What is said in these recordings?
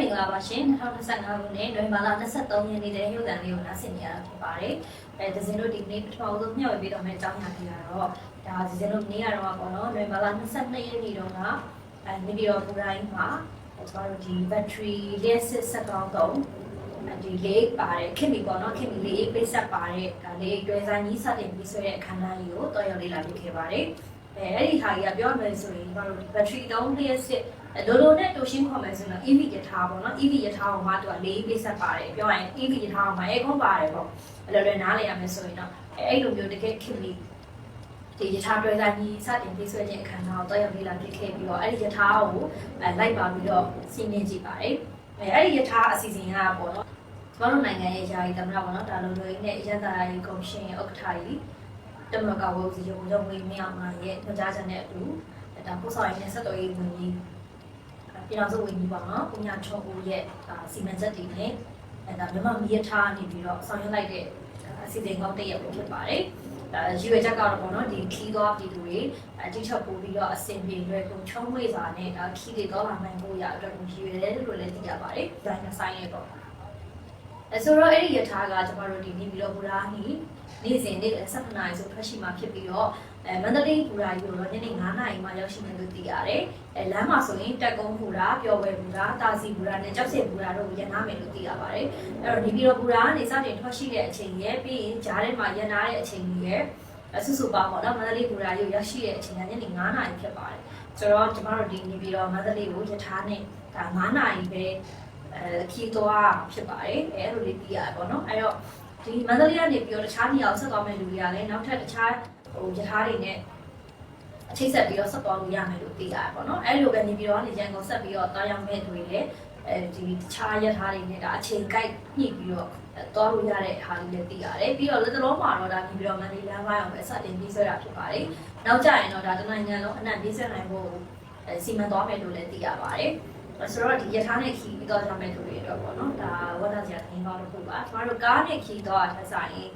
မင်္ဂလာပါရှင်2025ခုနှစ်နိုဝင်ဘာလ23ရက်နေ့တဲ့ရုပ်သံလေးကိုနားဆင်နေရတာဖြစ်ပါတယ်အဲဒဇင်တို့ဒီနေ့ပထမဆုံးမျှဝေပေးတော့မယ့်အကြောင်းအရာကြီးကတော့ဒါဒဇင်တို့နေ့ကတော့ပေါ့နော်နိုဝင်ဘာလ22ရက်နေ့တုန်းကအဲဒီဗီဒီယိုပူတိုင်းမှာကျွန်တော်တို့ဒီ battery လက်စစ်စက်ကောင်းတော့ဒီလေးပါတယ်ခင်မီပေါ့နော်ခင်မီလေးပိတ်ဆက်ပါတယ်ဒါလေးတွဲဆိုင်ကြီးစတင်ပြီးဆွဲတဲ့အခမ်းအနားကြီးကိုတော်ရောက်လေးလာပြခဲ့ပါတယ်အဲအဲ့ဒီဟာကြီးကပြောမယ်ဆိုရင်ကျွန်တော်တို့ဒီ battery တုံးလေးစစ် လိုလိုနဲ့တူရှင်းခေါ်မယ်ဆိုရင် EV ယထာပေါ့နော် EV ယထာကိုမှသူကလေးပိတ်ဆက်ပါတယ်ပြောရရင် EV ယထာကိုမှ aircon ပါတယ်ပေါ့အဲ့လိုလည်းနားလည်ရမယ်ဆိုရင်တော့အဲ့လိုမျိုးတကယ်ခင်မီဒီယထာတွဲဆိုင်ကြီးစတင်ပြီးဆွဲတဲ့အခမ်းအနားကိုတော်ရောက်လေးလာပြခဲ့ပြီးတော့အဲ့ဒီယထာကိုအဲလိုက်ပါပြီးတော့စီမင်းကြည့်ပါတယ်အဲအဲ့ဒီယထာအစီအစဉ်ကပေါ့နော်ကျမတို့နိုင်ငံရဲ့ယာယီသမ္မတပေါ့နော်ဒါလိုလိုရင်းနဲ့အရန်တာရေးကော်မရှင်ဥက္ကဋ္ဌကြီးတမကဝုစီရုံရုံဝင်မြောက်မှာရဲ့ညွှန်ကြားချက်နဲ့အတူဒါပို့ဆောင်ရေးနဲ့ဆက်သွယ်ရေးဝန်ကြီး ပြည်တော်စုဝန်ကြီးပေါ့နော်ပညာချုံဦးရဲ့စီမံချက်တွေနဲ့အဲဒါမြန်မာမီးထားနေပြီးတော့ဆောင်ရွက်လိုက်တဲ့အစီအစဉ်ကောင်းတစ်ရပ်ဖြစ်ပါတယ်ဒါရွေချက်ကတော့ပေါ့နော်ဒီခီးသွားပြည်သူတွေအတိချက်ပို့ပြီးတော့အစင်ပြေလွယ်ကုန်ချုံးဝေစာနဲ့ဒါခီးတွေတော့လာနိုင်ဖို့ရအတွက်ကိုရွေတယ်လို့လည်းသိရပါတယ်။ဒါနဲ့ဆိုင်နေပေါ့။အဲဆိုတော့အဲ့ဒီယထာကကျမတို့ဒီနေပြီးတော့ဘူရာဟီနေ့စဉ်နေ့လည်း7နာရီဆိုထွက်ရှိမှဖြစ်ပြီးတော့ အဲမန္တလေးဘူရာကြီးကိုတော့ညနေ9နာရီမှရောက်ရှိမယ်လို့သိရတယ်။အဲလမ်းမှာဆိုရင်တက်ကုန်းဘူရာပျော်ဝဲဘူရာတာစီဘူရာနဲ့ကြောက်စင်ဘူရာတို့ကိုရန်နာမယ်လို့သိရပါတယ်။အဲ့တော့ဒီပြီးတော့ဘူရာကနေစတင်ထွက်ရှိတဲ့အချိန်ရဲ့ပြီးရင်ဂျားထဲမှာရန်နာတဲ့အချိန်ကြီးရဲ့အဆုစုပါပေါ့နော်မန္တလေးဘူရာကြီးရောက်ရှိတဲ့အချိန်ကညနေ9နာရီဖြစ်ပါတယ်။ဆိုတော့ကျမတို့ဒီနေပြီးတော့မန္တလေးကိုယထာနဲ့ဒါ9နာရီပဲအဲခီးသွားဖြစ်ပါတယ်အဲလိုလေးသိရတယ်ပေါ့နော်အဲ့တော့ဒီမန္တလေးကနေပြီးတော့တခြားနေရာကိုဆက်သွားမယ့်လူတွေကလည်းနောက်ထပ်တခြား ဟိုယထာတွေနဲ့အချိတ်ဆက်ပြီးတော့ဆက်သွားလို့ရမယ်လို့သိရတယ်ပေါ့နော်အဲ့လိုပဲနေပြီးတော့နေရန်ကုန်ဆက်ပြီးတော့တားရောက်မဲ့သူတွေလည်းအဲဒီတခြားယထာတွေနဲ့ဒါအချိန်ကိုက်ညှိပြီးတော့သွားလို့ရတဲ့ဟာလေးလည်းသိရတယ်ပြီးတော့လက်တလုံးမှာတော့ဒါနေပြီးတော့မန္တလေးလမ်းပိုင်းအောင်ပဲစတင်ပြီးဆွဲတာဖြစ်ပါတယ်နောက်ကြရင်တော့ဒါတနိုင်ငံလုံးအနံ့ပြေးဆွဲနိုင်ဖို့အဲစီမံသွားမယ်လို့လည်းသိရပါတယ်ဆိုတော့ဒီယထာနဲ့ခီးပြီးတော့ကြမယ်သူတွေအတွက်ပေါ့နော်ဒါဝတ်သားစရာသင်ကောင်းတစ်ခုပါကျမတို့ကားနဲ့ခီးတော့ထက်ဆိုင်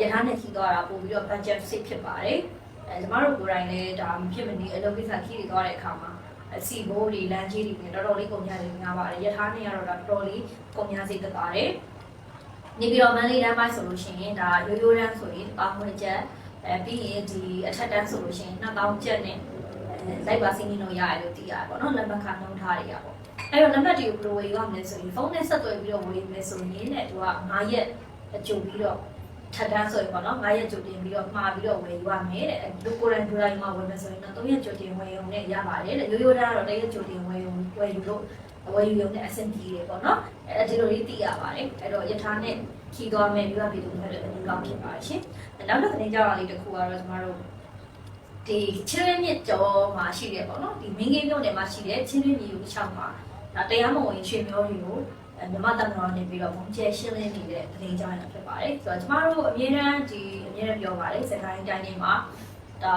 ယထာနဲ့ခီးတော့တာပို့ပြီးတော့ budget save ဖြစ်ပါတယ်အဲကျမတို့ကိုယ်တိုင်လည်းဒါမဖြစ်မနေအလုပ်ကိစ္စခီးတွေသွားတဲ့အခါမှာအစီဘိုးတွေလမ်းကြီးတွေနဲ့တော်တော်လေးကုန်ကြတယ်များပါတယ်ယထာနဲ့ကတော့ဒါတော်တော်လေးကုန်များစေတတ်ပါတယ်နေပြီးတော့မန်လေးတန်းပိုင်းဆိုလို့ရှိရင်ဒါရိုးရိုးတန်းဆိုရင်ပေါင်းဝင်ချက်အဲပြီးရင်ဒီအထက်တန်းဆိုလို့ရှိရင်2000ကျပ်နဲ့လိုက်ပါစီးနေလို့ရတယ်လို့သိရတယ်ပေါ့နော်လက်မှတ်ခါနှုံးထားရရပေါ့အဲ့တော့လက်မှတ်တွေကိုဘယ်လိုဝေရမလဲဆိုရင်ဖုန်းနဲ့ဆက်သွယ်ပြီးတော့ဝေမယ်ဆိုရင်လည်းသူက9ရက်အကြိုပြီးတော့ ထပ်တန်းဆိုရင်ပေါ့နော်9ရက်ကြိုတင်ပြီးတော့မှာပြီးတော့ဝယ်ယူရမယ်တဲ့လူကိုယ်တိုင်ဒူတိုင်းမှာဝယ်မယ်ဆိုရင်တော့3ရက်ကြိုတင်ဝယ်ရုံနဲ့ရပါတယ်တဲ့ရိုးရိုးတန်းကတော့1ရက်ကြိုတင်ဝယ်ရုံဝယ်ယူလို့ဝယ်ယူရုံနဲ့အဆင်ပြေတယ်ပေါ့နော်အဲဒီလိုလေးသိရပါတယ်အဲ့တော့ယထာနဲ့ခီးသွားမယ်ပြီးတော့ပြည်သူတွေလည်းအရင်ကောင်းဖြစ်ပါရှင်နောက်တစ်ခါလေးကြောက်ရလေးတစ်ခုကတော့ကျမတို့ဒီချင်းရင်းမြစ်ကျော်မှာရှိတယ်ပေါ့နော်ဒီမင်းကင်းမြို့နယ်မှာရှိတဲ့ချင်းရင်းမြစ်ကိုတစ်ချောင်းမှာဒါတရားမဝင်ရွှေမျိုးတွေကို မြမတမတော်နေပြီးတော့ဘုံကျဲရှင်းလင်းနေတဲ့သတင်းကြောင်းရဖြစ်ပါတယ်ဆိုတော့ကျမတို့အမြဲတမ်းဒီအမြဲတမ်းပြောပါတယ်စကိုင်းတိုင်းနေမှာဒါ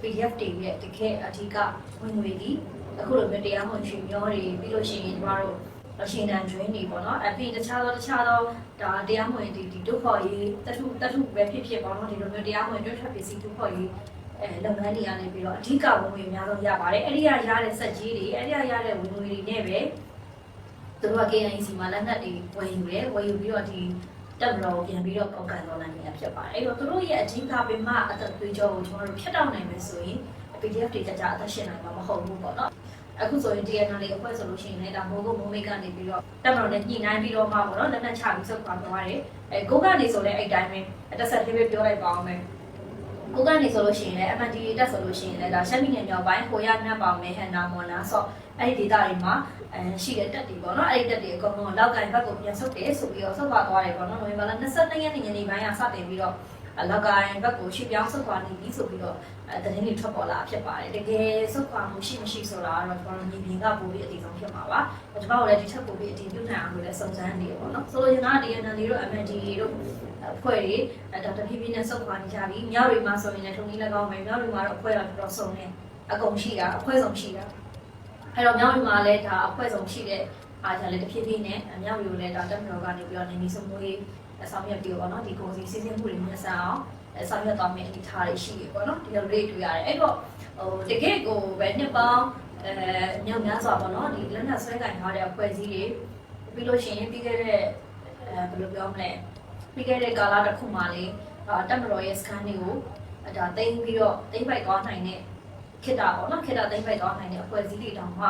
PDF တွေရဲ့တကယ်အဓိကဝင်ငွေကြီးအခုလိုမျိုးတရားမဝင်ရွှေမျိုးတွေပြီးလို့ရှိရင်ကျမတို့အရှင်တန်ကျွင်းနေပေါ့နော်အပြင်တခြားသောတခြားသောဒါတရားမဝင်ဒီဒီဒုက္ခရေးတထုတထုပဲဖြစ်ဖြစ်ပေါ့နော်ဒီလိုမျိုးတရားမဝင်တွက်ထွက်ပစ္စည်းဒုက္ခရေးအဲလုပ်ငန်းတွေကနေပြီးတော့အဓိကဝင်ငွေအများဆုံးရပါတယ်အဲ့ဒီကရတဲ့စက်ကြီးတွေအဲ့ဒီကရတဲ့ဝင်ငွေတွေနဲ့ပဲ သူတို့က KNC မှာလက်နက်တွေဝယ်ယူတယ်ဝယ်ယူပြီးတော့ဒီတက်မတော်ပြန်ပြီးတော့ပေါက်ကန်တော်နိုင်နေတာဖြစ်ပါတယ်အဲ့တော့သူတို့ရဲ့အဓိကပင်မအသက်သွေးကြောကိုကျွန်တော်တို့ဖြတ်တောက်နိုင်မယ်ဆိုရင် PDF တွေကြကြအသက်ရှင်နိုင်မှာမဟုတ်ဘူးပေါ့နော်အခုဆိုရင် DNA လေးအဖွဲ့ဆိုလို့ရှိရင်လည်းဒါမိုးကုတ်မိုးမိတ်ကနေပြီးတော့တက်မတော်နဲ့ညှိနှိုင်းပြီးတော့မှပေါ့နော်လက်နက်ချပြီးစုပ်ခွာသွားတယ်အဲကိုကနေဆိုလည်းအဲ့တိုင်းပဲတစ်ဆက်သေးပဲပြောလိုက်ပါအောင်မယ် ကိုကနေဆိုလို့ရှိရင်လည်း MND တက်ဆိုလို့ရှိရင်လည်းဒါရှမ်းပြည်နယ်မြောက်ပိုင်းဟိုရနတ်ပေါင်မဲဟန်နာမွန်နာဆော့အဲ့ဒီဒေသတွေမှာအဲရှိတဲ့တက်တွေပေါ့နော်အဲ့ဒီတက်တွေအကုန်လုံးလောက်ကန်ဘက်ကိုပြန်ဆုတ်တယ်ဆိုပြီးတော့ဆုတ်ခွာသွားတယ်ပေါ့နော်နိုဝင်ဘာလ22ရက်နေ့ညနေပိုင်းကစတင်ပြီးတော့ လောက်ကိုင်းဘက်ကိုရှေ့ပြောင်းဆုတ်ခွာနေပြီဆိုပြီးတော့အဲတရင်တွေထွက်ပေါ်လာဖြစ်ပါတယ်တကယ်ဆုတ်ခွာမှုရှိမရှိဆိုတာကတော့ကျွန်တော်ညီပြင်ကပို့ပြီးအတိအဆုံးဖြစ်မှာပါကျွန်တော်တို့လည်းဒီချက်ပို့ပြီးအတိပြုနိုင်အောင်လို့လည်းစုံစမ်းနေရပေါ့နော်ဆိုလိုချင်တာ DNA တွေတို့ MND တို့အဖွဲ့တွေအဲဒါတဖြည်းဖြည်းနဲ့ဆုတ်ခွာနေကြပြီမြောက်တွေမှာဆိုရင်လည်းထုံနည်း၎င်းပဲမြောက်တွေမှာတော့အဖွဲ့တော်တော်စုံနေအကုန်ရှိတာအဖွဲ့စုံရှိတာအဲ့တော့မြောက်တွေမှာလည်းဒါအဖွဲ့စုံရှိတဲ့အားကြောင့်လည်းတဖြည်းဖြည်းနဲ့မြောက်တွေကိုလည်းဒါတက်မတော်ကနေပြီးတော့နေနေစုံမှုရေး ဆောင်ရွက်ပြီးတော့နော်ဒီကိုစီစီစဉ်မှုတွေမြတ်ဆန်အောင်ဆောင်ရွက်သွားမယ့်အနေထားတွေရှိရပေါ့နော်ဒီလိုလေးတွေ့ရတယ်အဲ့တော့ဟိုတကယ့်ကိုပဲနှစ်ပေါင်းအဲမြောက်များစွာပေါ့နော်ဒီလက်နက်ဆွဲကင်ထားတဲ့အဖွဲ့အစည်းတွေပြီးလို့ရှိရင်ပြီးခဲ့တဲ့အဲဘယ်လိုပြောမလဲပြီးခဲ့တဲ့ကာလတစ်ခုမှလေအာတက်မတော်ရဲ့စကန်တွေကိုအဲဒါတိမ့်ပြီးတော့တိမ့်ပိုက်သွားနိုင်တဲ့ခေတ္တပေါ့နော်ခေတ္တတိမ့်ပိုက်သွားနိုင်တဲ့အဖွဲ့အစည်းတွေတောင်မှ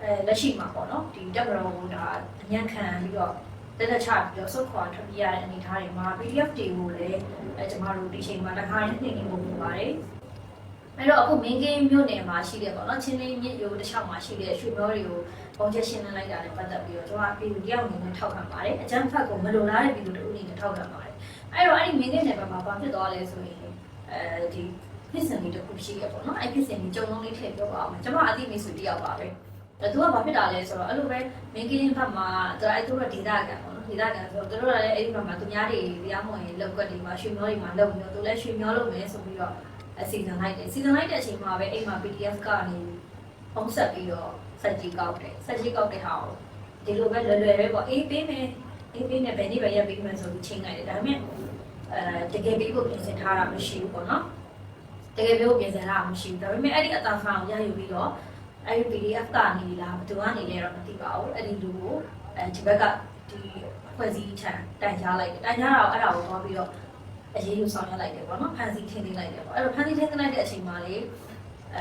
အဲလက်ရှိမှာပေါ့နော်ဒီတက်မတော်ကိုဒါအညံ့ခံပြီးတော့ တက်တက်ချပြီးတော့စုခွာထွက်ပြေးရတဲ့အနေအထားတွေမှာ PDF တွေကိုလည်းအဲကျမတို့ဒီချိန်မှာတစ်ခါရင်းနေနေပုံပြပါတယ်အဲ့တော့အခုမင်းကင်းမြို့နယ်မှာရှိတဲ့ပေါ့နော်ချင်းလေးမြစ်ရိုးတစ်လျှောက်မှာရှိတဲ့ရွှေမောတွေကိုပုံချက်ရှင်းလင်းလိုက်တာနဲ့ပတ်သက်ပြီးတော့ကျွန်တော်ပြည်သူတယောက်အနေနဲ့ထောက်ခံပါတယ်အကြမ်းဖက်ကိုမလိုလားတဲ့ပြည်သူတို့အနေနဲ့ထောက်ခံပါတယ်အဲ့တော့အဲ့ဒီမင်းကင်းနယ်ဘက်မှာဘာဖြစ်သွားလဲဆိုရင်အဲဒီဖြစ်စဉ်လေးတစ်ခုရှိရပေါ့နော်အဲ့ဖြစ်စဉ်ကြီးကြုံလုံးလေးထည့်ပြောပါအောင်ကျွန်မအတိမိတ်ဆွေတယောက်ပါပဲ အဲ့သူကဘာဖြစ်တာလဲဆိုတော့အဲ့လိုပဲမင်းကင်းဘက်မှာသူအဲ့သူကဒေတာကန်ပေါ့နော်ဒေတာကန်ဆိုတော့သူတို့ကလည်းအဲ့ဒီဘက်မှာသူများတွေတရားမဝင်လောက်ကွက်တွေမှာရွှေမောတွေမှာလုံမျိုးသူလည်းရွှေမောလုပ်မယ်ဆိုပြီးတော့အစီအစဉ်လိုက်တယ်စီစဉ်လိုက်တဲ့အချိန်မှာပဲအိမ်မှာ PDF ကနေပုံဆက်ပြီးတော့စက်ကြီးကောက်တယ်စက်ကြီးကောက်တဲ့ဟာကိုဒီလိုပဲလွယ်လွယ်ပဲပေါ့အေးပေးမယ်အေးပေးမယ်ဘယ်နည်းပဲရက်ပေးမယ်ဆိုပြီးချိန်လိုက်တယ်ဒါပေမဲ့အဲတကယ်ပေးဖို့ပြင်ဆင်ထားတာမရှိဘူးပေါ့နော်တကယ်ပေးဖို့ပြင်ဆင်ထားတာမရှိဘူးဒါပေမဲ့အဲ့ဒီအတားဖောင်ရယူပြီးတော့ အဲ့ဒီ PDF ကနေလားဘယ်သူကနေလဲတော့မသိပါဘူးအဲ့ဒီလူကိုအဲဒီဘက်ကဒီဖွဲ့စည်းချန်တိုင်ချလိုက်တယ်တိုင်ချတာကိုအဲ့ဒါကိုသွားပြီးတော့အရေးယူဆောင်ရွက်လိုက်တယ်ပေါ့နော်ဖန်စီထင်းသိမ်းလိုက်တယ်ပေါ့အဲ့တော့ဖန်စီထင်းသိမ်းလိုက်တဲ့အချိန်မှာလေ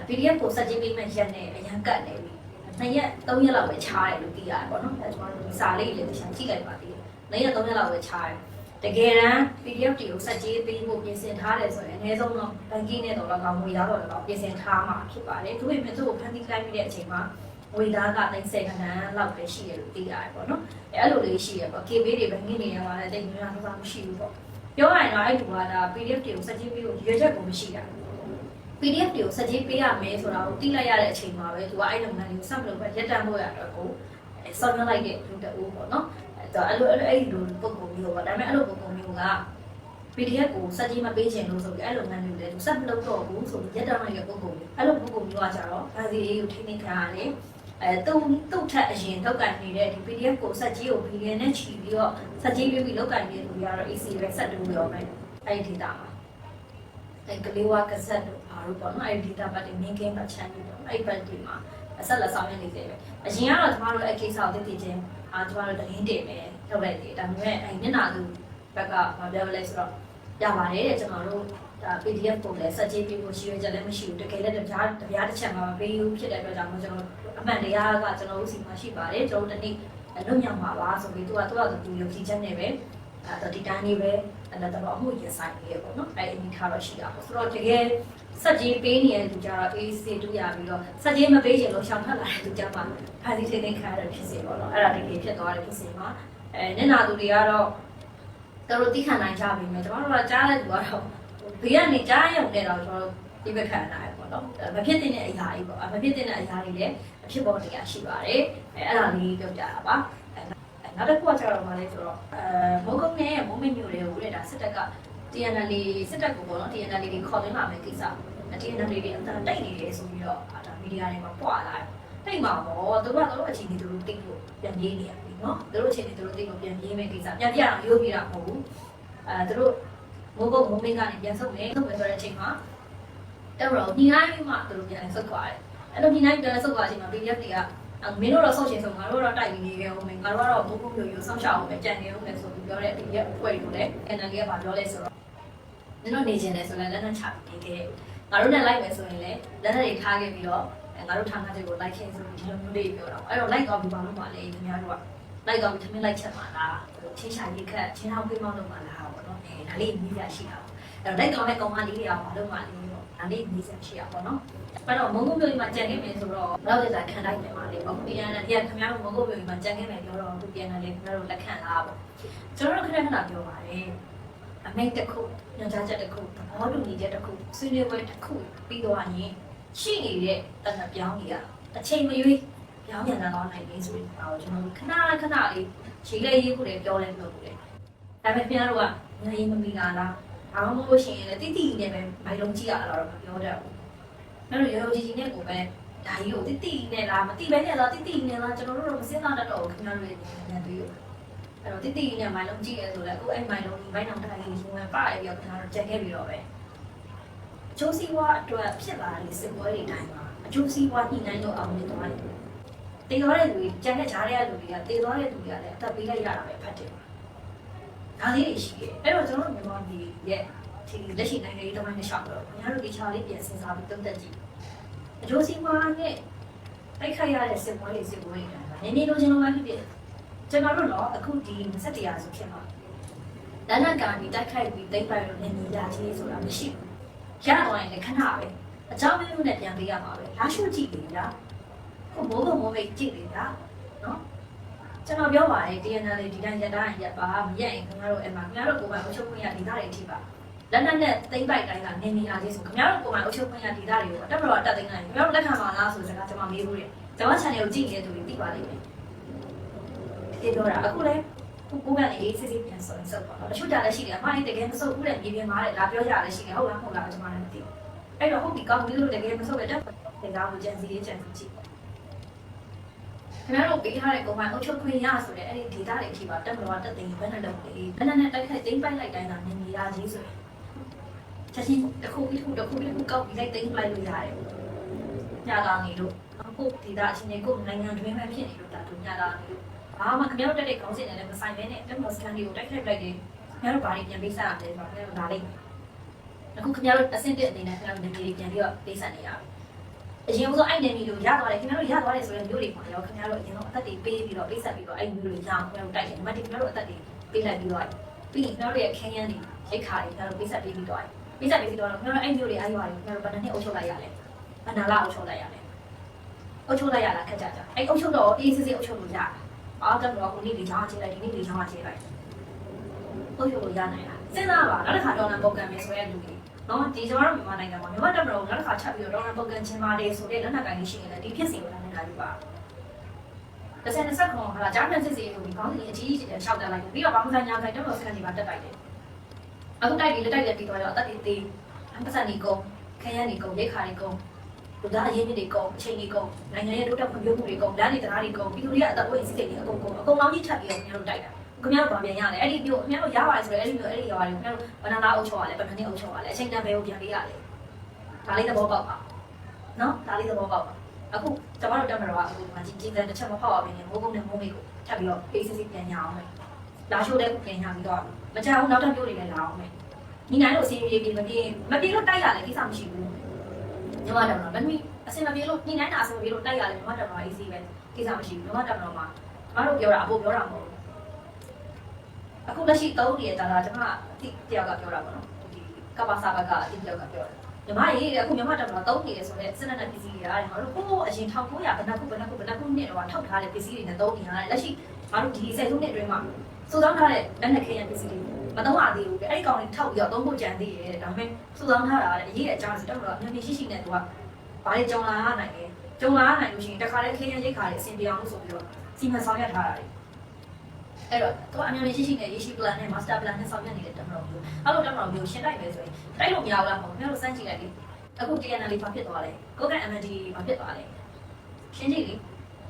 PDF ကိုစက်ကြီးပေးမဲ့ရက်နဲ့အရန်ကတ်နေပြီနှစ်ရက်သုံးရက်လောက်ပဲခြားတယ်လို့သိရတယ်ပေါ့နော်အဲကျွန်တော်တို့ဒီစာလေးလေးတစ်ချက်ကြည့်လိုက်ပါသေးတယ်နှစ်ရက်သုံးရက်လောက်ပဲခြားတယ် တကယ်တမ်း PDF တွေကိုစက်ကြီးပေးဖို့ပြင်ဆင်ထားတယ်ဆိုရင်အနည်းဆုံးတော့ဘန်ကင်းနဲ့တော့လည်းကောင်းငွေသားတော့လည်းကောင်းပြင်ဆင်ထားမှာဖြစ်ပါတယ်သူ့ရဲ့မြတ်သူ့ကိုဖန်တီးလိုက်ပြီးတဲ့အချိန်မှာငွေသားက30ခန်းလောက်ပဲရှိရလို့သိရတယ်ပေါ့နော်အဲအဲ့လိုလေးရှိရပေါ့ KB တွေဘန်ကင်းတွေရောလည်းတိတ်များများမရှိဘူးပေါ့ပြောရရင်တော့အဲ့ဒီကဒါ PDF တွေကိုစက်ကြီးပေးဖို့ရွေးချက်ကိုမရှိတာ PDF တွေကိုစက်ကြီးပေးရမယ်ဆိုတာကိုသိလိုက်ရတဲ့အချိန်မှာပဲသူကအဲ့လုပ်ငန်းတွေကိုစမလို့ပဲရက်တမ်းဖို့ရတော့ကိုဆောင်းရလိုက်တဲ့လူတအူးပေါ့နော်အဲ့ တော့အဲ့လိုအဲ့လိုအဲ့ဒီလူပုံပုံမျိုးပေါ့ဒါပေမဲ့အဲ့လိုပုံပုံမျိုးက PDF ကိုစက်ကြီးမပေးချင်လို့ဆိုပြီးအဲ့လုပ်ငန်းတွေလည်းသူစက်မလုပ်တော့ဘူးဆိုပြီးရက်တမ်းလိုက်တဲ့ပုံပုံမျိုးအဲ့လိုပုံပုံမျိုးကကြတော့ဗာစီအေးကိုထိနေခါရတယ်အဲတုံတုတ်ထက်အရင်လောက်ကင်နေတဲ့ဒီ PDF ကိုစက်ကြီးကို VN နဲ့ချီပြီးတော့စက်ကြီးပြီးပြီးလောက်ကင်နေတဲ့လူတွေကတော့ AC ပဲစက်တူရောမယ်အဲ့ဒီဒေတာမှာအဲကလေးဝါကဆက်တို့ဘာလို့ပေါ့နော်အဲ့ဒီဒေတာပတ်တွေမင်းကင်းပတ်ချမ်းပြီးတော့အဲ့ပတ်ဒီမှာ အဆက်လက်ဆောင်ရနေသေးတယ်အရင်ကတော့ကျမတို့အဲ့ကိစ္စကိုသိသိချင်းအာကျမတို့တရင်တင်မယ်ထုတ်လိုက်တယ်ဒါပေမဲ့အဲ့မျက်နှာသူဘက်ကမပြောလဲဆိုတော့ရပါတယ်တဲ့ကျွန်တော်တို့ဒါ PDF ပုံလဲစက်ကြီးပြီးဖို့ရှိရကြလည်းမရှိဘူးတကယ်လည်းတရားတရားတစ်ချက်မှမပေးဘူးဖြစ်တဲ့အတွက်ကြောင့်ကျွန်တော်အမှန်တရားကကျွန်တော်တို့စီမှာရှိပါတယ်ကျွန်တော်တို့တနေ့လွတ်မြောက်မှာပါဆိုပြီးသူကသူကသူယုံကြည်ချက်နဲ့ပဲအဲတော့ဒီတိုင်းလေးပဲ အဲ့တော့အမှုရင်ဆိုင်နေရပေါ့နော်အဲ့ဒီထားတော့ရှိတာပေါ့ဆိုတော့တကယ်စက်ကြီးပေးနေတဲ့လူကြတော့အေးစေတူရပြီးတော့စက်ကြီးမပေးချင်လို့ရှောင်ထွက်လာတဲ့လူကြမှာဖန်စီထိနေခါရဖြစ်စေပေါ့နော်အဲ့ဒါတကယ်ဖြစ်သွားတယ်ဖြစ်စေမှာအဲမျက်နာသူတွေကတော့သူတို့သိခံနိုင်ကြပြီမယ်ကျွန်တော်တို့ကကြားတဲ့လူကတော့ဘေးကနေကြားရုံနဲ့တော့ကျွန်တော်တို့ဒီဘက်ခံနိုင်ပေါ့နော်မဖြစ်တဲ့အရာကြီးပေါ့မဖြစ်တဲ့အရာတွေလည်းအဖြစ်ပေါ်နေတာရှိပါတယ်အဲအဲ့ဒါလေးပြောပြတာပါ နောက်တစ်ခုကကျတော့ဗာလဲဆိုတော့အဲမိုးကုတ်နဲ့မိုးမင်းမျိုးတွေကိုတဲ့ဒါစစ်တပ်က TNL စစ်တပ်ကိုပေါ့နော် TNL တွေခေါ်သွင်းလာမယ့်ကိစ္စ TNL တွေအတန်တိုက်နေတယ်ဆိုပြီးတော့ဒါမီဒီယာတွေမှာပွာလာတယ်တိတ်မှာပေါ့သူတို့ကသူတို့အခြေအနေသူတို့သိလို့ပြန်ပြေးနေရပြီနော်သူတို့အခြေအနေသူတို့သိလို့ပြန်ပြေးမယ့်ကိစ္စပြန်ပြအောင်ရိုးပြတာမဟုတ်ဘူးအဲသူတို့မိုးကုတ်မိုးမင်းကနေပြန်ဆုတ်မယ်ဆုတ်မယ်ဆိုတဲ့အချိန်မှာတော်တော်ညီနိုင်မှသူတို့ပြန်ဆုတ်သွားတယ်အဲ့လိုညီနိုင်ပြန်ဆုတ်သွားတဲ့အချိန်မှာ PDF တွေက မင်းတို့တော့ဆောက်ချင်ဆုံးငါတို့တော့တိုက်နေနေကြအောင်မယ်ငါတို့ကတော့ဘုခုမျိုးမျိုးဆောက်ရှောက်အောင်ပဲကြံနေအောင်မယ်ဆိုပြီးပြောတဲ့ဒီရက်အဖွဲ့တွေကိုလည်း NL ကပါပြောလဲဆိုတော့မင်းတို့နေချင်တယ်ဆိုလည်းလက်နက်ချပြီးနေခဲ့ငါတို့နဲ့လိုက်မယ်ဆိုရင်လည်းလက်နက်တွေထားခဲ့ပြီးတော့ငါတို့ဌာနတွေကိုလိုက်ခင်ဆိုပြီးဒီလိုမျိုးလေးပြောတော့အဲ့တော့လိုက်တော့ပြီးပါလို့ပါလေညီမတို့ကလိုက်တော့ပြီးသမင်းလိုက်ချက်ပါလားချင်းချာရိခက်ချင်းဟောင်းပေးမောင်းလုပ်ပါလားပေါ့နော်အဲဒါလေးမြည်ရရှိတာပေါ့အဲ့တော့လိုက်တော့တဲ့ကောင်မလေးတွေအောင်မလုပ်ပါလေပေါ့ဒါလေးမြည်ရရှိရပေါ့နော် အဲ့တော့မုံကုတ်မျိုးကြီးမှာကြံခဲ့မယ်ဆိုတော့ဘယ်တော့ကြာခံလိုက်မယ်ပါလေပေါ့ပြန်တယ်ဒီကခင်ဗျားတို့မုံကုတ်မျိုးကြီးမှာကြံခဲ့မယ်ပြောတော့သူပြန်တယ်လေခင်ဗျားတို့လက်ခံလားပေါ့ကျွန်တော်တို့ခဏခဏပြောပါတယ်အမိတ်တစ်ခုညွှန်ကြားချက်တစ်ခုသဘောတူညီချက်တစ်ခုဆွေးနွေးပွဲတစ်ခုပြီးတော့ရင်ရှိနေတဲ့တဏှပြောင်းကြီးကအချိန်မရွေးပြောင်းပြန်လာတော့နိုင်လေဆိုရင်တော့ကျွန်တော်တို့ခဏခဏလေးရေးလိုက်ရေးဖို့လည်းပြောလဲပြောလို့လေဒါပေမဲ့ခင်ဗျားတို့ကငရေမမီလာလားဘာမှမဟုတ်ရှင်လည်းတိတိနဲ့ပဲမိုင်လုံးကြည့်ရတာတော့မပြောတတ်ဘူး။ အဲ့လိုရောကြီးကြီးနဲ့ကိုပဲဒါကြီးကိုတိတိနဲ့လားမတိပဲနဲ့လားတိတိနဲ့လားကျွန်တော်တို့တော့မစင်းစားတတ်တော့ဘူးခင်ဗျားတို့ရဲ့ဉာဏ်တွေအဲ့တော့တိတိနဲ့မိုင်လုံးကြည့်ရဲဆိုလဲအခုအဲ့မိုင်လုံးဒီမိုင်တောင်တိုင်းကြီးဝင်ပါပြီးတော့ခင်ဗျားတို့ကြက်ခဲ့ပြီးတော့ပဲအချိုးစီးဝါအတွက်ဖြစ်လာတဲ့စစ်ပွဲတွေတိုင်းမှာအကျိုးစီးပွားညှိနှိုင်းလို့အောင်နေသွားတယ်တည်သွားတဲ့လူတွေကြံတဲ့ဂျားတဲ့လူတွေကတည်သွားတဲ့လူတွေကလည်းအသက်ပေးလိုက်ရတာပဲဖတ်တယ်ဒါလေးတွေရှိတယ်အဲ့တော့ကျွန်တော်မြန်မာပြည်ရဲ့ ဒီလက်ရှိနိုင်ငံရေးတမိုင်းနဲ့ရှောက်တော့ခင်ဗျားတို့ဒီချာလေးပြန်စဉ်းစားပြီးသုံးသပ်ကြည့်အကျိုးစီးပွားနဲ့တိုက်ခိုက်ရတဲ့စစ်ပွဲတွေစစ်ပွဲတွေကနည်းနည်းလိုချင်လို့မှဖြစ်ဖြစ်ကျွန်တော်တို့တော့အခုဒီ27ရာစုဖြစ်မှာလန်ဒန်ကနေတိုက်ခိုက်ပြီးတိတ်ပိုက်လို့နေနေရချင်းဆိုတာမရှိဘူးရတော့ရင်လည်းခဏပဲအကြောင်းမျိုးနဲ့ပြန်ပေးရမှာပဲလာရှုကြည့်လေဗျာကိုဘိုးဘမိုးမိတ်ကြည့်လေဗျာနော်ကျွန်တော်ပြောပါတယ် DNL ဒီတိုင်းရတိုင်းရက်ပါမရက်ရင်ခင်ဗျားတို့အဲ့မှာခင်ဗျားတို့ကိုယ်ပိုင်အချုပ်ခွင့်ရဒေသတွေအထိပါ လက်နက်နဲ့တိမ့်ပိုက်တိုင်းကနေနေလာခြင်းဆိုခင်ဗျားတို့ကိုယ်ပိုင်အချုပ်ခွင့်ရဒေသတွေကိုတက်မတော်တက်သိမ်းနိုင်ခင်ဗျားတို့လက်ခံပါလားဆိုစကားကျွန်မမေးဘူးတယ်ကျွန်မ channel ကိုကြည့်နေတဲ့သူတွေသိပါလိမ့်မယ်ဒီပြောတာအခုလဲကိုကိုကနေအေးစစ်စစ်ပြန်ဆိုရင်စုပ်ပါတော့တချို့ကြလည်းရှိတယ်အမလေးတကယ်မစုပ်ဘူးတဲ့မြေပြင်မှာတဲ့လာပြောကြလည်းရှိတယ်ဟုတ်လားဟုတ်လားကျွန်မလည်းမသိဘူးအဲ့တော့ဟုတ်ဒီကောင်းပြီးလို့တကယ်မစုပ်တဲ့တက်ဒီကားကိုကြံစီရေးကြံစီကြည့်ခင်ဗျားတို့ပေးထားတဲ့ပုံမှန်အုပ်ချုပ်ခွင့်ရဆိုတဲ့အဲ့ဒီဒေတာတွေအထိပါတက်မတော်တက်သိမ်းဘယ်နဲ့လုပ်လဲဘယ်နဲ့နဲ့တိုက်ခိုက်သိမ်းပိုက်လိုက်တိုင်းသာနေနေရကြီးဆိုရင် ချက်ချင်းတစ်ခုပြီးတစ်ခုတစ်ခုပြီးတစ်ခုကောက်ပြီးလိုက်သိမ်းလိုက်လို့ရတယ်ညလာနေလို့အခုဒေတာအချင်းတွေကိုနိုင်ငံတွင်းမှာဖြစ်နေလို့ဒါတို့ညလာနေလို့ဘာမှခင်ဗျားတို့တက်တဲ့ခေါင်းစဉ်နဲ့လည်းမဆိုင်ဘဲနဲ့တက်မော်စကန်တွေကိုတိုက်ခိုက်လိုက်တယ်ခင်ဗျားတို့ဘာတွေပြန်ပေးစားရလဲဆိုတော့ခင်ဗျားတို့ဒါလေးအခုခင်ဗျားတို့အဆင့်တက်အနေနဲ့ခင်ဗျားတို့နေပြည်ပြန်ပြီးတော့ပေးဆက်နေရပြီအရင်ကအဲ့နေမီလို့ရသွားတယ်ခင်ဗျားတို့ရသွားတယ်ဆိုရင်မျိုးတွေပေါ့ရောခင်ဗျားတို့အရင်တော့အသက်တွေပေးပြီးတော့ပေးဆက်ပြီးတော့အဲ့မျိုးတွေရအောင်ခင်ဗျားတို့တိုက်တယ်ဒီမှာဒီခင်ဗျားတို့အသက်တွေပေးလိုက်ပြီးတော့ပြီးရင်ခင်ဗျားတို့ရဲ့ခင်းရမ်းတွေရိတ်ခါတွေခင်ဗျားတို့ပေးဆက်ပြီးပြီးတော့ ပေးဆက်ပြီးပြီးတော့ခင်ဗျားတို့အဲ့မျိုးတွေအားရွာတွေခင်ဗျားတို့ဘယ်နှစ်နှစ်အုပ်ချုပ်လိုက်ရလဲဘယ်နာလာအုပ်ချုပ်လိုက်ရလဲအုပ်ချုပ်လိုက်ရတာခက်ကြကြအဲ့အုပ်ချုပ်တော့အေးစစ်စစ်အုပ်ချုပ်လို့ရတာအားတက်တော့ခုနေ့ဒီချောင်းချေလိုက်ဒီနေ့ဒီချောင်းချေလိုက်အုပ်ချုပ်လို့ရနိုင်လားစဉ်းစားပါနောက်တစ်ခါတော့နံပုတ်ကံမယ်ဆိုရဲလူတွေနော်ဒီကျွန်တော်တို့မြန်မာနိုင်ငံမှာမြန်မာတပ်မတော်နောက်တစ်ခါချက်ပြီးတော့ဒေါ်နယ်ပုတ်ကန်ချင်းပါတယ်ဆိုတဲ့လက်နက်ကိုင်လေးရှိရင်လည်းဒီဖြစ်စဉ်ကိုလည်းနားယူပါ။တစ်ဆယ်နှစ်ဆက်ခေါ်ဟာဂျာမန်စစ်စီကိုဒီကောင်းစီအကြီးကြီးရှောက်တက်လိုက်ပြီးတော့ဘာမှမဆိုင်ညာဆိုင်တော့စကန်ဒီမှာတက်တိုက်တယ်။ အခုတိုက်ပြီးလက်တိုက်လက်ပြီးတော့အသက်တွေသေးအပတ်စံနေကုန်ခရမ်းနေကုန်ရိတ်ခါနေကုန်လူသားအရေးမြစ်တွေကုန်အချိန်တွေကုန်နိုင်ငံရဲ့တိုးတက်ဖွံ့ဖြိုးမှုတွေကုန်လမ်းတွေတရားတွေကုန်ပြီးသူတွေကအသက်ဝိစိတ်တွေအကုန်ကုန်အကုန်လုံးကြီးချက်ပြီးတော့ကျွန်တော်တို့တိုက်တာ။ခင်ဗျားတို့ဗာပြန်ရတယ်အဲ့ဒီမျိုးခင်ဗျားတို့ရပါတယ်ဆိုတော့အဲ့ဒီမျိုးအဲ့ဒီရွာတွေခင်ဗျားတို့ဘနာလာအုပ်ချုပ်ရတယ်ဗနာနေအုပ်ချုပ်ရတယ်အချိန်တန်ပဲကိုပြန်ပေးရတယ်ဒါလေးသဘောပေါက်ပါနော်ဒါလေးသဘောပေါက်ပါအခုကျွန်တော်တို့တက်မတော်ကအခုဒီမှာကြီးကြီးတဲ့တစ်ချက်မဖောက်အောင်နေမိုးကုန်းနဲ့မိုးမိတ်ကိုထပ်ပြီးတော့ပေးစစ်စစ်ပြန်ရအောင်မယ်လာရှိုးတဲ့ပြန်ရပြီးတော့ မကြောက်ဘူးနောက်ထပ်မျိုးတွေလည်းလာအောင်မယ်ညီနိုင်လို့အစီအပြေပြေမပြေမပြေလို့တိုက်ရလဲကိစ္စမရှိဘူးညီမတော်တော့မမီအစင်မပြေလို့ညီနိုင်တာအစင်မပြေလို့တိုက်ရလဲညီမတော်တော့အေးစီပဲကိစ္စမရှိဘူးညီမတော်တော့မှာကျမတို့ပြောတာအဖို့ပြောတာမဟုတ်ဘူးအခုလက်ရှိသုံးနေတဲ့တာလာကျွန်မအတိတယောက်ကပြောတာပေါ့နော်ဒီကပ္ပစာဘက်ကအတိတယောက်ကပြောတယ်ညီမရေအခုညီမတော်တော့သုံးနေတယ်ဆိုတော့စစ်တပ်ပစ္စည်းတွေကငါတို့ကိုအရင်1900ဘယ်နှခုဘယ်နှခုဘယ်နှခုနှစ်တော့ထောက်ထားတဲ့ပစ္စည်းတွေနဲ့သုံးနေရတယ်လက်ရှိငါတို့ဒီစိတ်ဆုံးတဲ့အတွင်းမှာ စုဆောင်းထားတဲ့လက်နက်ခဲယံပစ္စည်းတွေမသုံးရသေးဘူးအဲ့ဒီကောင်တွေထောက်ပြီးတော့သုံးဖို့ကြံသေးတယ်ဒါပေမဲ့စုဆောင်းထားတာအရေးအကြောင်းစီတော့တော့မြန်မြန်ရှိရှိနဲ့သူကဘာတွေကြုံလာနိုင်လဲကြုံလာနိုင်လို့ရှိရင်တခါတည်းခဲယံရိတ်ခါတွေအဆင်ပြေအောင်လို့ဆိုပြီးတော့စီမံဆောင်ရွက်ထားတာတွေအဲ့တော့သူကအများကြီးရှိရှိနဲ့ရေရှိ plan နဲ့ master plan နဲ့ဆောင်ရွက်နေတဲ့တမတော်မျိုးအဲ့လိုတမတော်မျိုးရှင်းလိုက်မယ်ဆိုရင်တိုက်လို့မရဘူးလားမဟုတ်ဘူးမျိုးစမ်းကြည့်လိုက်လေအခု TNL လေးဘာဖြစ်သွားလဲကိုက MND ဘာဖြစ်သွားလဲရှင်းကြည့်လေ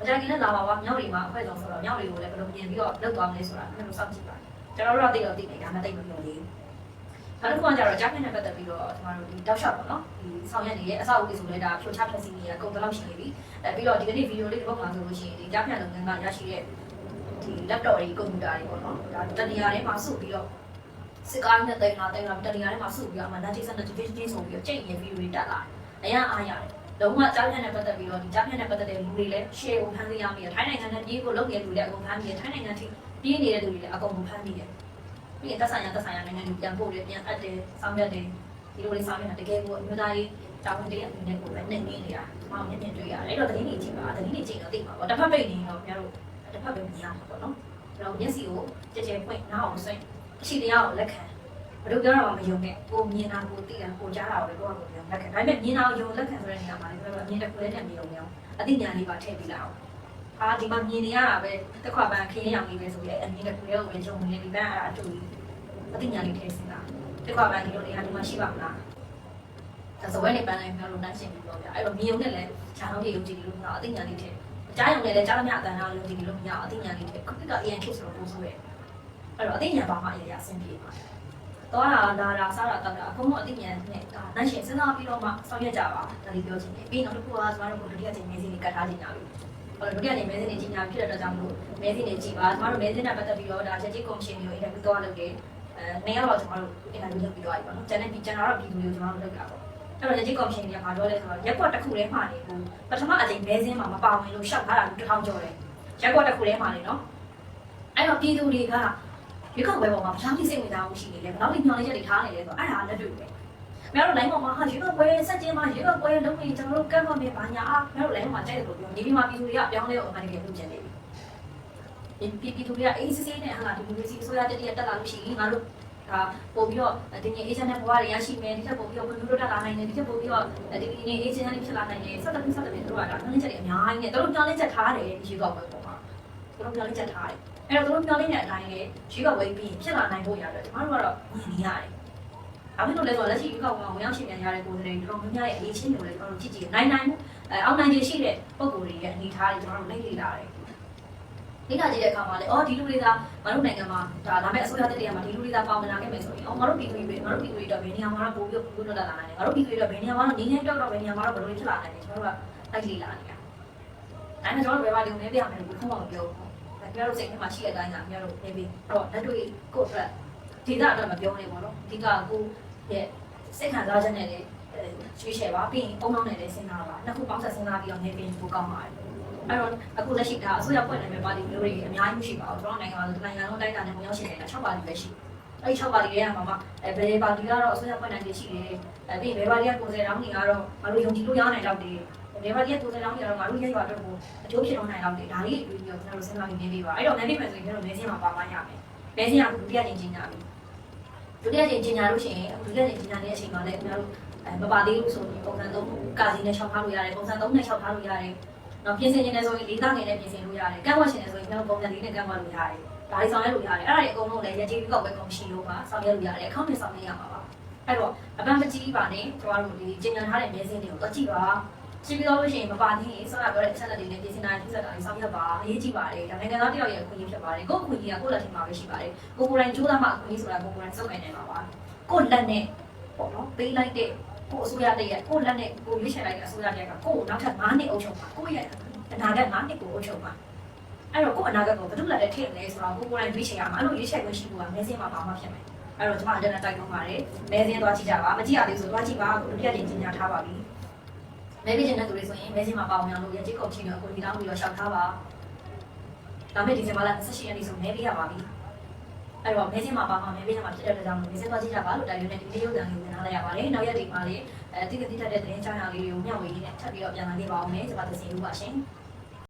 အကြိုင်နဲ့လာပါပါမြောက်တွေမှာအဖွဲ့ဆောင်ဆိုတော့မြောက်တွေကိုလည်းဘယ်လိုပြင်ပြီးတော့လောက်သွားမလဲဆိုတာမျိုးစောင့်ကြည့်ပါကျွန်တော်တို့တော့သိတော့သိနေဒါမှသိမပြောသေးဘူးနောက်တစ်ခုကကျတော့ဂျာပြန်နဲ့ပတ်သက်ပြီးတော့ကျွန်တော်တို့ဒီတောက်ရှော့ပေါ့နော်ဒီဆောင်ရွက်နေရဲ့အဆောက်အဦတွေဆိုလဲဒါဖြိုချဖျက်ဆီးနေရအကုန်တလောက်ရှိနေပြီအဲပြီးတော့ဒီကနေ့ဗီဒီယိုလေးတစ်ပုဒ်မှာဆိုလို့ရှိရင်ဒီဂျာပြန်လုပ်ငန်းကရရှိတဲ့ဒီ laptop တွေကွန်ပျူတာတွေပေါ့နော်ဒါတနေရာထဲမှာစုပြီးတော့စစ်ကားနဲ့တင်လာတင်လာတနေရာထဲမှာစုပြီးတော့အမှန်တန်တိစက်နဲ့ notification ဆိုပြီးတော့ချိန်ရင်ဗီဒီယိုတွေတက်လာတယ်အရင်အားရတယ် လုံးဝကြားဖြတ်နဲ့ပတ်သက်ပြီးတော့ဒီကြားဖြတ်နဲ့ပတ်သက်တဲ့လူတွေလည်း share ကိုဖမ်းသိရမယ်ထိုင်းနိုင်ငံနဲ့ပြေးကိုလုပ်နေတဲ့လူတွေလည်းအကုန်ဖမ်းမိတယ်ထိုင်းနိုင်ငံထိပြေးနေတဲ့လူတွေလည်းအကုန်ဖမ်းမိတယ်ပြီးရင်သက်ဆိုင်ရာသက်ဆိုင်ရာနိုင်ငံတွေပြန်ပို့တယ်ပြန်အပ်တယ်စောင့်ရက်တယ်ဒီလိုလေးစောင့်ရတာတကယ်ကိုအမျိုးသားရေးတာဝန်တရအနေနဲ့ကိုပဲနေနေနေတာမောင်မြင်မြင်တွေ့ရတယ်အဲ့တော့သတင်းတွေကြည့်ပါသတင်းတွေကြည့်တော့သိမှာပေါ့တစ်ဖက်ပိတ်နေတော့ခင်ဗျားတို့တစ်ဖက်ပဲမြင်ရမှာပေါ့နော်အဲ့တော့မျက်စိကိုကြဲကြဲဖွင့်နားအောင်စိတ်အရှိတရားကိုလက်ခံ ဘယ်လိုပြောရမှာမယုံနဲ့ကိုမြင်တာကိုသိတာကိုကြားတာကိုလည်းကိုယ့်အကိုလက်ခံဒါပေမဲ့မြင်တာကိုယုံလက်ခံဆိုတဲ့နေရာမှာလည်းကျွန်တော်အမြင်တစ်ခုလည်းတည်းမယုံနေအောင်အသိဉာဏ်လေးပါထည့်ပြီးလာအောင်ဟာဒီမှာမြင်နေရတာပဲတစ်ခွာပန်ခင်းရအောင်လေးပဲဆိုရဲအမြင်တစ်ခုလည်းကိုပဲယုံနေဒီဘက်အဲ့ဒါအတူအသိဉာဏ်လေးထည့်စင်တာတစ်ခွာပန်ဒီလိုနေရာဒီမှာရှိပါမလားဒါဆိုဝဲနေပန်းလိုက်မျိုးလို့နှိုင်းရှင်းပြီးပြောပြအဲ့တော့မြင်ုံနဲ့လည်းခြားတော့ပြေယုံကြည်လို့မရအသိဉာဏ်လေးထည့်အကြားယုံနဲ့လည်းကြားသမျှအတန်အားယုံကြည်လို့မရအသိဉာဏ်လေးထည့်ခုက EN ခေတ်ဆိုတော့ပိုးဆိုရဲအဲ့တော့အသိဉာဏ်ပါမှအရာအဆင်ပြေပါ သွားတာလာတာစားတာတောက်တာအကုန်လုံးအသိဉာဏ်နဲ့ဒါနိုင်ရှင်စဉ်းစားပြီးတော့မှဆောင်ရွက်ကြပါဒါလေးပြောချင်တယ်ပြီးနောက်တစ်ခုကကျမတို့ဒုတိယချိန်မဲစင်းလေးကတ်ထားချင်တာလို့ဟိုဒုတိယချိန်မဲစင်းလေးကြီးညာဖြစ်တဲ့အတွက်ကြောင့်မလို့မဲစင်းလေးကြည်ပါကျမတို့မဲစင်းနဲ့ပတ်သက်ပြီးတော့ဒါချက်ကြီးကော်မရှင်မျိုးအင်တာဗျူးသွားလုပ်တယ်အဲနေရာတော့ကျမတို့အင်တာဗျူးလုပ်ပြီးတော့ပြီပေါ့နော်ကျန်တဲ့ပြီးကျန်တာတော့ပြည်သူတွေကိုကျမတို့လုပ်တာပေါ့အဲ့တော့ချက်ကြီးကော်မရှင်ကဘာပြောလဲဆိုတော့ရက်ကွက်တစ်ခုထဲမှာနေဘူးပထမအချိန်မဲစင်းမှာမပါဝင်လို့ရှောက်ထားတာတစ်ထောင်ကျော်တယ်ရက်ကွက်တစ်ခုထဲမှာနေနော်အဲ့တော့ပြည်သူတွေက ရွေးကောက်ပွဲပေါ်မှာဘာမှစိတ်ဝင်စားမှုရှိနေလဲဘယ်လောက်ညှော်လေးချက်တွေထားနေလဲဆိုတော့အဲ့ဒါလက်တွေ့ပဲမင်းတို့ line ပေါ်မှာဟာရွေးကောက်ပွဲစက်ကျင်းမှာရွေးကောက်ပွဲလုံးဝကျွန်တော်တို့ကန့်ကွက်မယ်ဘာညာအားမင်းတို့ line မှာကြိုက်တယ်လို့ပြောဒီဒီမှာပြည်သူတွေကပြောင်းလဲအောင်မှတကယ်လုပ်ချင်တယ်ဒီပြည်သူတွေကအေးစစ်စစ်နဲ့ဟာဒီမိုကရေစီအစိုးရတက်တရက်တက်လာလို့ရှိရင်ငါတို့ဒါပို့ပြီးတော့တင်ရင် agent နဲ့ဘဝတွေရရှိမယ်ဒီထက်ပို့ပြီးတော့ဘယ်လိုလုပ်တက်လာနိုင်လဲဒီထက်ပို့ပြီးတော့ဒီဒီနေ့ agent နဲ့ဖြစ်လာနိုင်တယ်ဆက်တက်ဆက်တက်ပြီးတို့ကဒါနှင်းချက်တွေအများကြီးနဲ့တို့ပြောင်းလဲချက်ထားတယ်ဒီရွေးကောက်ပွဲပေါ် မှာတို့ပြောင်းလဲချက်ထားတယ်အဲ့တော့တို့ပြောင်းလဲတဲ့အတိုင်းလေရွေးကောက်ပွဲပြီးဖြစ်လာနိုင်ဖို့ရတယ်ကျွန်တော်တို့ကတော့မြင်နေရတယ်။အခုလို့လဲဆိုတော့လက်ရှိရွေးကောက်ပွဲဝင်ရောက်ရှင်ပြန်ရတဲ့ကိုယ်တွေတော်တော်များများရဲ့အရေးချင်းတွေကိုလည်းကျွန်တော်တို့ကြည့်ကြည့်နိုင်နိုင်မှုအဲအောင်နိုင်ခြင်းရှိတဲ့ပုံကိုယ်တွေရဲ့အနေအထားတွေကျွန်တော်တို့လေ့လေ့လာတယ်။လေ့လာကြည့်တဲ့အခါမှာလေအော်ဒီလူတွေကမတို့နိုင်ငံမှာဒါလာမယ့်အစိုးရတက်တဲ့နေရာမှာဒီလူတွေကပေါဝင်လာခဲ့မယ်ဆိုရင်အော်ငါတို့ပြည်သူတွေငါတို့ပြည်သူတွေတော့ဘယ်နေရာမှာတော့ပို့ပြီးပို့လို့တက်လာနိုင်တယ်။ငါတို့ပြည်သူတွေတော့ဘယ်နေရာမှာတော့ငင်းငင်းတောက်တော့ဘယ်နေရာမှာတော့ဘယ်လိုဖြစ်လာနိုင်လဲကျွန်တော်တို့ကလိုက်လေ့လာနေတာ။ ဒါနဲ့ကျွန်တော်တို့ဘယ်မှာလုံနေပြရမယ်လို့ဘယ်မှမပြောဘူး။ဒါပြောလို့စိတ်ထဲမှာရှိတဲ့အတိုင်းကပြောလို့နေပြီ။တော့လက်တွေ့ကိုယ့်အတွက်ဒီကအတွက်မပြောနေပါတော့။ဒီကကိုရဲ့စိတ်ခံစားချက်နဲ့လေရွှေ့ချယ်ပါပြီးရင်ပုံနှောင်းနဲ့လည်းစဉ်းစားပါနှစ်ခုပေါင်းဆက်စဉ်းစားပြီးတော့နေပြီးပိုကောင်းပါတယ်အဲ့တော့အခုလက်ရှိဒါအစိုးရဖွဲ့နိုင်မဲ့ပါတီမျိုးတွေအများကြီးမရှိပါဘူးကျွန်တော်နိုင်ငံမှာဒီနိုင်ငံလုံးတိုင်းတာနဲ့ဝင်ရောက်ရှိနေတာ6ပါတီပဲရှိအဲ့6ပါတီရဲ့မှာမှာအဲဘယ်ပါတီကတော့အစိုးရဖွဲ့နိုင်နေရှိတယ်အဲပြီးဘယ်ပါတီကကိုယ်စားတောင်းနေကတော့မလို့ယုံကြည်လို့ရနိုင်တော့တယ် ဘယ်ပါတီကကိုယ်စားတောင်းနေတော့ငါတို့ရဲ့ရွာအတွက်ကိုအကျိုးဖြစ်တော့နိုင်တော့တယ်ဒါလေးပြီးတော့ကျွန်တော်တို့စဉ်းစားပြီးနေပေးပါအဲ့တော့နိုင်ပြီမယ်ဆိုရင်ကျွန်တော်မဲစင်းမှာပါမှရမယ်မဲစင်းကဒုတိယချိန်ချင်းညာပြီဒုတိယချိန်ချင်းညာလို့ရှိရင်ဒုတိယချိန်ချင်းညာတဲ့အချိန်မှာလည်းကျွန်တော်တို့အဲမပါသေးဘူးဆိုရင်ပုံစံသုံးကာစီနဲ့ရှောက်ထားလို့ရတယ်ပုံစံသုံးနဲ့ရှောက်ထားလို့ရတယ်နော်ပြင်ဆင်ခြင်းနဲ့ဆိုရင်လေးသားငယ်နဲ့ပြင်ဆင်လို့ရတယ်ကန့်ဝတ်ခြင်းနဲ့ဆိုရင်ကျွန်တော်ပုံစံလေးနဲ့ကန့်ဝတ်လို့ရတယ်ဒါတွေဆောင်ရွက်လို့ရတယ်အဲ့ဒါတွေအကုန်လုံးလည်းရကြေးကောက်ပဲကော်မရှင်လို့ပါဆောင်ရွက်လို့ရတယ်အကောင့်နဲ့ဆောင်ရွက်ရမှာပါအဲ့တော့အပန်းမကြီးပါနဲ့ကျွန်တော်တို့ဒီကျင်ညာထားတဲ့မဲစင်းတွေကိုတော့ကြည့်ပါ ကြည့်ပြီးတော့လို့ရှိရင်မပါသေးရင်ဆောက်ရပြောတဲ့အချက်လက်တွေနဲ့ပြင်ဆင်တာထိစက်တာတွေဆောင်ရွက်ပါအရေးကြီးပါတယ်ဒါနိုင်ငံသားတယောက်ရဲ့အခွင့်အရေးဖြစ်ပါတယ်ကိုယ့်အခွင့်အရေးကကိုယ့်လက်ထဲမှာပဲရှိပါတယ်ကိုကိုယ်တိုင်ကြိုးစားမှအခွင့်အရေးဆိုတာကိုကိုယ်တိုင်စုပ်ကိုင်နိုင်မှာပါကိုယ့်လက်နဲ့ပေါ့နော်ပေးလိုက်တဲ့ကိုအစိုးရတည်းရဲ့ကိုလက်နဲ့ကိုရွေးချယ်လိုက်တဲ့အစိုးရတည်းကကိုနောက်ထပ်9နှစ်အုပ်ချုပ်ပါကိုရဲ့အနာဂတ်9နှစ်ကိုအုပ်ချုပ်ပါအဲ့တော့ကိုအနာဂတ်ကိုဘယ်သူလက်နဲ့ထည့်လဲဆိုတော့ကိုကိုယ်တိုင်ရွေးချယ်ရမှာအဲ့လိုရွေးချယ်ခွင့်ရှိဖို့ကမဲစင်းမှာပါမှဖြစ်မယ်အဲ့တော့ကျွန်မအတန်းနဲ့တိုက်တွန်းပါတယ်မဲစင်းသွားကြည့်ကြပါမကြည့်ရသေးဆိုသွားကြည့်ပါကိုဒုတိယကြိမ်ကြီးညာထားပါပြီ မဲပေးခြင်းတဲ့သူတွေဆိုရင်မဲစင်းမှာပါအောင်လို့ရကြေးကုန်ချီတော့ကိုဒီတောင်းပြီးတော့ရှောက်ထားပါဒါမဲ့ဒီဇင်ဘာလ28ရက်နေ့ဆိုမဲပေးရပါပြီအဲ့တော့မဲစင်းမှာပါမှာမဲပေးရမှာဖြစ်တဲ့အတွက်ကြောင့်မဲစင်းသွားကြည့်ကြပါလို့တိုက်တွန်းတဲ့ဒီလေးရုပ်သံလေးကိုနားလိုက်ရပါတယ်နောက်ရက်ဒီမှာလေးအဲတိတိကျတဲ့သတင်းချားရာလေးတွေကိုမျှဝေရင်းနဲ့ထပ်ပြီးတော့ပြန်လာခဲ့ပါအောင်မယ်ကျွန်မသစီဦးပါရှင်။